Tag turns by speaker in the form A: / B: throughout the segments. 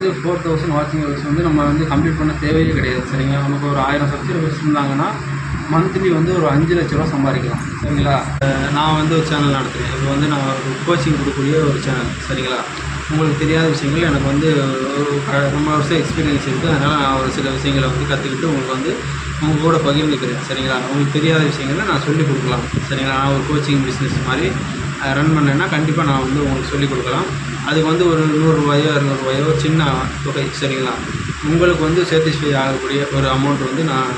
A: வந்து four thousand வாட்சிங் hours வந்து நம்ம வந்து கம்ப்ளீட் பண்ண தேவையே கிடையாது சரிங்களா? நமக்கு ஒரு ஆயிரம் சப்ஸ்கிரைபர்ஸ் இருந்தாங்கன்னா மந்த்லி வந்து ஒரு அஞ்சு லட்ச ரூபா சம்பாதிக்கலாம் சரிங்களா? நான் வந்து ஒரு சேனல் நடத்துகிறேன் இப்போ வந்து நான் ஒரு கோச்சிங் கொடுக்கக்கூடிய ஒரு சேனல் சரிங்களா? உங்களுக்கு தெரியாத விஷயங்கள் எனக்கு வந்து ஒரு ரொம்ப வருஷம் எக்ஸ்பீரியன்ஸ் இருக்குது அதனால் நான் ஒரு சில விஷயங்களை வந்து கற்றுக்கிட்டு உங்களுக்கு வந்து உங்கள் கூட பகிர்ந்துக்கிறேன் சரிங்களா? உங்களுக்கு தெரியாத விஷயங்களை நான் சொல்லிக் கொடுக்கலாம் சரிங்களா? நான் ஒரு கோச்சிங் பிஸ்னஸ் மாதிரி ரன் பண்ணேன்னா கண்டிப்பாக நான் வந்து உங்களுக்கு சொல்லிக் கொடுக்கலாம். அதுக்கு வந்து ஒரு நூறுரூவாயோ இரநூறுவாயோ சின்ன தொகை சரிங்களா? உங்களுக்கு வந்து சேட்டிஸ்ஃபை ஆகக்கூடிய ஒரு அமௌண்ட் வந்து நான்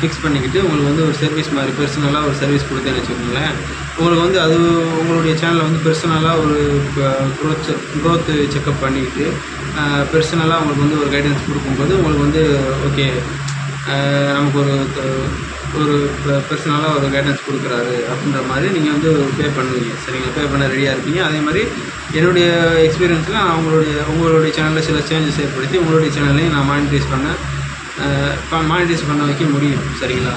A: ஃபிக்ஸ் பண்ணிக்கிட்டு உங்களுக்கு வந்து ஒரு சர்வீஸ் மாதிரி பர்சனலாக ஒரு சர்வீஸ் கொடுத்தேன்னு வச்சுக்கோங்களேன். உங்களுக்கு வந்து அது உங்களுடைய சேனலை வந்து பர்சனலாக ஒரு க்ரோத் க்ரோத்து செக்கப் பண்ணிக்கிட்டு பர்சனலாக உங்களுக்கு வந்து ஒரு கைடன்ஸ் கொடுக்கும்போது உங்களுக்கு வந்து ஓகே நமக்கு ஒரு ஒரு பர்சனலாக ஒரு கைடன்ஸ் கொடுக்குறாரு அப்படின்ற மாதிரி நீங்கள் வந்து பே பண்ணுவீங்க. சரிங்களா பே பண்ண ரெடியாக இருப்பீங்க. அதே மாதிரி என்னுடைய எக்ஸ்பீரியன்ஸில் நான் உங்களுடைய உங்களுடைய சேனலில் சில சேஞ்சஸ் ஏற்படுத்தி உங்களுடைய சேனல்லையும் நான் மானிட்டைஸ் பண்ண மானிட்டைஸ் பண்ண வைக்க முடியும். சரிங்களா?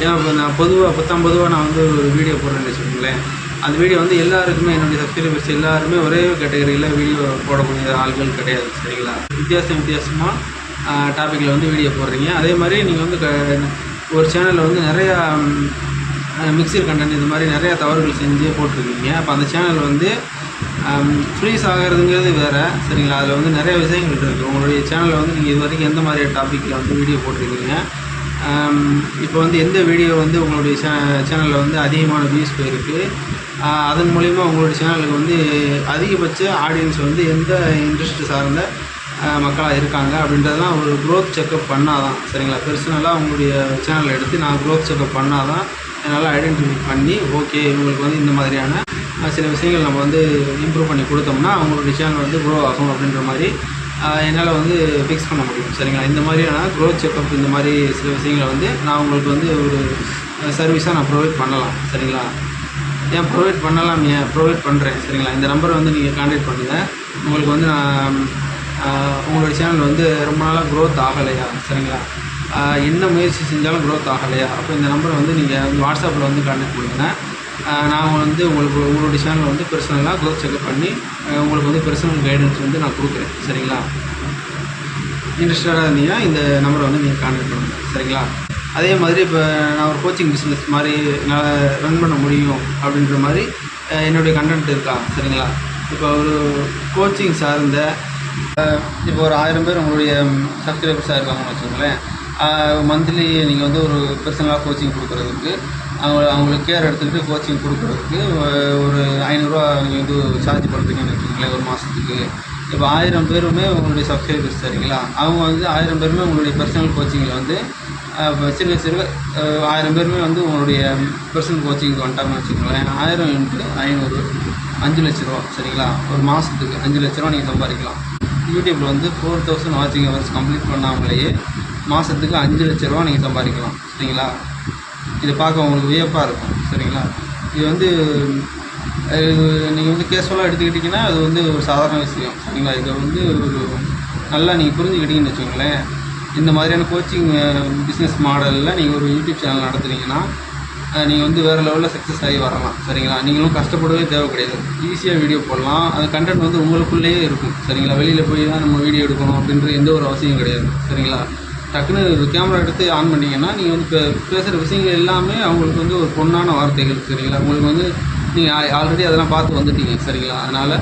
A: ஏன்னா இப்போ நான் பொதுவாக பத்தாம் பொதுவாக நான் வந்து ஒரு வீடியோ போடுறேன்னு வச்சுக்கோங்களேன். அந்த வீடியோ வந்து எல்லாருக்குமே என்னுடைய சப்ஸ்கிரைபர்ஸ் எல்லாருமே ஒரே கேட்டகரியில் வீடியோ போடக்கூடிய ஆள்கள் கிடையாது. சரிங்களா? வித்தியாசம் வித்தியாசமாக டாப்பிக்கில் வந்து வீடியோ போடுறீங்க. அதே மாதிரி நீங்கள் வந்து க- ஒரு சேனலில் வந்து நிறையா மிக்சர் கண்டென்ட் இது மாதிரி நிறையா தவறுகள் செஞ்சு போட்டிருக்கீங்க. அப்போ அந்த சேனல் வந்து ஃப்ரீஸ் ஆகிறதுங்கிறது வேறு. சரிங்களா? அதில் வந்து நிறைய விஷயங்கள் இருக்குது உங்களுடைய சேனலில் வந்து நீங்கள் இது வரைக்கும் எந்த மாதிரி டாப்பிக்கில் வந்து வீடியோ போட்டிருக்கீங்க? இப்போ வந்து எந்த வீடியோ வந்து உங்களுடைய சே சேனலில் வந்து அதிகமான வியூஸ் போயிருக்கு? அதன் மூலிமா உங்களுடைய சேனலுக்கு வந்து அதிகபட்ச ஆடியன்ஸ் வந்து எந்த இன்ட்ரெஸ்ட் சார்ந்த மக்களாக இருக்காங்க அப்படின்றதெல்லாம் ஒரு க்ரோத் செக்கப் பண்ணால் தான் சரிங்களா பெர்சனலாக உங்களுடைய சேனலை எடுத்து நான் க்ரோத் செக்கப் பண்ணால் தான் என்னால் ஐடென்டிஃபை பண்ணி ஓகே இவங்களுக்கு வந்து இந்த மாதிரியான சில விஷயங்கள் நம்ம வந்து இம்ப்ரூவ் பண்ணி கொடுத்தோம்னா அவங்களுடைய சேனல் வந்து க்ரோ ஆகும் அப்படின்ற மாதிரி என்னால் வந்து ஃபிக்ஸ் பண்ண முடியும். சரிங்களா? இந்த மாதிரியான க்ரோத் செக்கப் இந்த மாதிரி சில விஷயங்களை வந்து நான் உங்களுக்கு வந்து ஒரு சர்வீஸாக நான் ப்ரொவைட் பண்ணலாம். சரிங்களா? ஏன் ப்ரொவைட் பண்ணலாம்? ஏன் ப்ரொவைட் பண்ணுறேன் சரிங்களா? இந்த நம்பரை வந்து நீங்கள் கான்டாக்ட் பண்ணுங்கள் உங்களுக்கு வந்து நான் உங்களுடைய சேனல் வந்து ரொம்ப நாளாக க்ரோத் ஆகலையா சரிங்களா? என்ன முயற்சி செஞ்சாலும் க்ரோத் ஆகலையா? அப்போ இந்த நம்பரை வந்து நீங்கள் வந்து வாட்ஸ்அப்பில் வந்து கான்டாக்ட் பண்ணுங்கள் நான் வந்து உங்களுக்கு உங்களுடைய சேனலை வந்து பர்சனலாக க்ரோத் செக்அப் பண்ணி உங்களுக்கு வந்து பர்சனல் கைடன்ஸ் வந்து நான் கொடுக்குறேன் சரிங்களா? இன்ட்ரெஸ்டடாக இருந்தீங்கன்னா இந்த நம்பரை வந்து நீங்கள் கான்டாக்ட் பண்ணுங்கள் சரிங்களா? அதே மாதிரி இப்போ நான் ஒரு கோச்சிங் பிஸ்னஸ் மாதிரி என்னால் ரன் பண்ண முடியும் அப்படின்ற மாதிரி என்னுடைய கண்டென்ட் இருக்கா சரிங்களா? இப்போ ஒரு கோச்சிங் சார்ந்த இப்போ ஒரு ஆயிரம் பேர் உங்களுடைய சப்ஸ்கிரைபர்ஸாக இருக்காங்கன்னு வச்சுக்கோங்களேன். மந்த்லி நீங்கள் வந்து ஒரு பர்சனலாக கோச்சிங் கொடுக்குறதுக்கு அவங்க அவங்களுக்கு கேர் எடுத்துக்கிட்டு கோச்சிங் கொடுக்குறதுக்கு ஒரு ஐநூறுரூவா நீங்கள் வந்து சார்ஜ் பண்ணுறீங்கன்னு வச்சுக்கோங்களேன் ஒரு மாதத்துக்கு இப்போ ஆயிரம் பேருமே உங்களுடைய சப்ஸ்கிரைபர்ஸ் சரிங்களா? அவங்க வந்து ஆயிரம் பேருமே உங்களுடைய பர்சனல் கோச்சிங்கில் வந்து சிறுக சிறுக ஆயிரம் பேருமே வந்து உங்களுடைய பர்சனல் கோச்சிங்க்கு வந்துட்டாங்கன்னு வச்சுக்கோங்களேன். ஆயிரம் இன்ட்டு ஐநூறு அஞ்சு லட்ச ரூபா சரிங்களா? ஒரு மாதத்துக்கு அஞ்சு லட்ச ரூபா நீங்கள் சம்பாதிக்கலாம். யூடியூப்பில் வந்து ஃபோர் தௌசண்ட் வாட்சிங் ஹவர்ஸ் கம்ப்ளீட் பண்ணாமலேயே மாதத்துக்கு அஞ்சு லட்ச ரூபா நீங்கள் சம்பாதிக்கலாம். சரிங்களா? இதை பார்க்க உங்களுக்கு வியப்பாக இருக்கும். சரிங்களா? இது வந்து நீங்கள் வந்து கேஷுவலாக எடுத்துக்கிட்டிங்கன்னா அது வந்து ஒரு சாதாரண விஷயம். சரிங்களா? இதை வந்து ஒரு நல்லா நீங்கள் புரிஞ்சுக்கிட்டீங்கன்னு வச்சுக்கோங்களேன். இந்த மாதிரியான கோச்சிங் பிஸ்னஸ் மாடலில் நீங்கள் ஒரு யூடியூப் சேனல் நடத்துனீங்கன்னா நீங்கள் வந்து வேறு லெவலில் சக்ஸஸ் ஆகி வரலாம் சரிங்களா? நீங்களும் கஷ்டப்படவே தேவை கிடையாது ஈஸியாக வீடியோ போடலாம். அந்த கண்டென்ட் வந்து உங்களுக்குள்ளேயே இருக்கும் சரிங்களா? வெளியில் போய் தான் நம்ம வீடியோ எடுக்கணும் அப்படின்ற எந்த ஒரு அவசியம் கிடையாது சரிங்களா? டக்குன்னு ஒரு கேமரா எடுத்து ஆன் பண்ணிங்கன்னா நீங்கள் வந்து பேசுகிற விஷயங்கள் எல்லாமே அவங்களுக்கு வந்து ஒரு பொண்ணான வார்த்தைகள் சரிங்களா? உங்களுக்கு வந்து நீங்கள் ஆல்ரெடி அதெல்லாம் பார்த்து வந்துட்டீங்க சரிங்களா? அதனால்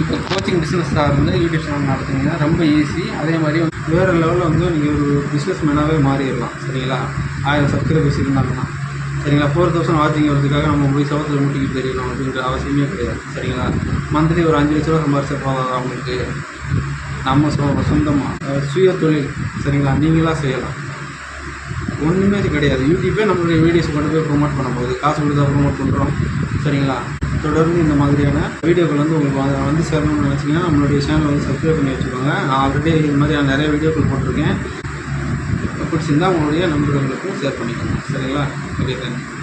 A: இப்போ கோச்சிங் பிஸ்னஸ் சார்ந்து யூடியூப் சேனல் நடத்துனீங்கன்னா ரொம்ப ஈஸி அதே மாதிரி வந்து வேறு லெவலில் வந்து நீங்கள் ஒரு பிஸ்னஸ் மேனாகவே மாறிடலாம் சரிங்களா? ஆயிரம் சப்ஸ்கிரைபர்ஸ் இருந்தாங்கன்னா. சரிங்களா? ஃபோர் தௌசண்ட் வாட்சிங் வரதுக்காக நம்ம போய் சவுத்தில் முட்டிக்கு தெரியணும் அப்படின்ற அவசியமே கிடையாது. சரிங்களா? மந்த்லி ஒரு அஞ்சு லட்ச ரூபா சம்பாரிச்சா போதாது அவங்களுக்கு? நம்ம சொ சொந்தமாக சுய தொழில் சரிங்களா? நீங்களாக செய்யலாம். ஒன்றுமே கிடையாது. யூடியூப்பே நம்மளுடைய வீடியோஸ் கொண்டு போய் ப்ரொமோட் பண்ண போகுது. காசு கொடுத்தா ப்ரொமோட் பண்ணுறோம் சரிங்களா? தொடர்ந்து இந்த மாதிரியான வீடியோக்கள் வந்து உங்களுக்கு வந்து- சேரணும்னு நினச்சிங்கன்னா நம்மளுடைய சேனல் வந்து சப்ஸ்கிரைப் பண்ணி வச்சுக்கோங்க. நான் ஆல்ரெடி இது மாதிரியான நிறைய வீடியோக்கள் போட்டிருக்கேன். பிடிச்சிருந்தா உங்களுடைய நண்பர்களுக்கும் ஷேர் பண்ணிக்கோங்க. சரிங்களா? Okay thank you